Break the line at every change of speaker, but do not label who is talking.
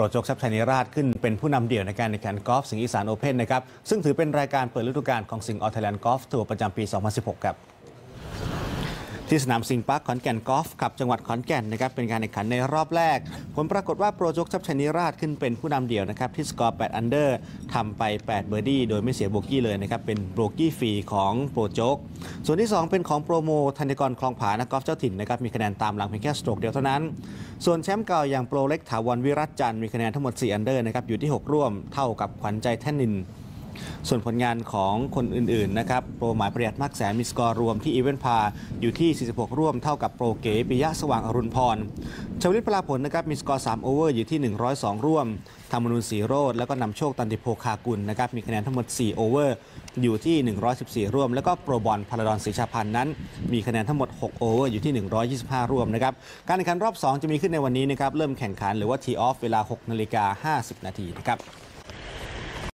รโจกซับชัยนิราชขึ้นเป็นผู้นำเดี่ยวในการในการกอล์ฟสิงห์อีสานโอเพ่นนะครับซึ่งถือเป็นรายการเปิดฤดูกาลของสิงห์ออเทยแลนด์กอล์ฟทัวร์ประจำปี 2016 ครับที่สนามสิงห์ปาร์คขอนแก่นกอล์ฟขับจังหวัดขอนแก่นนะครับเป็นการแข่งขันในรอบแรก ลปรากฏว่าโปรโจกชับชัยนิราชขึ้นเป็นผู้นำเดี่ยวนะครับที่สกอร์ 8 อันเดอร์ทำไป 8 เบอร์ดี้โดยไม่เสียโบกี้เลยนะครับเป็นโบกี้ฟรีของโปรโจกส่วนที่ 2 เป็นของโปรโมธัญกรคลองผานักกอล์ฟเจ้าถิ่นนะครับมีคะแนนตามหลังเพียงแค่สโตรกเดียวเท่านั้น ส่วนแชมป์เก่าอย่างโปรเล็กถาวรวิรัตจันทร์มีคะแนนทั้งหมด4อันเดอร์นะครับอยู่ที่ 6 ร่วมเท่ากับขวัญใจแท่นนิน ส่วนผลงานของคนอื่นๆนะครับโปรหมายประหยัดมากแสนมีสกอร์รวมที่อีเวนต์พาอยู่ที่ 46 ร่วมเท่ากับโปรเก๋ปิยะสว่างอรุณพรชวลิตพลาผลนะครับมีสกอร์ 3 โอเวอร์อยู่ที่ 102 ร่วมธรรมนูนสีโรดแล้วก็นำโชคตันติโพคากุลนะครับมีคะแนนทั้งหมด 4 โอเวอร์ อยู่ที่ 114 ร่วม แล้วก็โปรบอลพาราดอนศรีชาพันธ์นั้น มีคะแนนทั้งหมด 6 โอเวอร์ อยู่ที่ 125 ร่วมนะครับการแข่งขันรอบ 2 จะมีขึ้นในวันนี้นะครับเริ่มแข่งขันหรือว่าทีออฟเวลา 6นาฬิกา50 นาทีนะครับ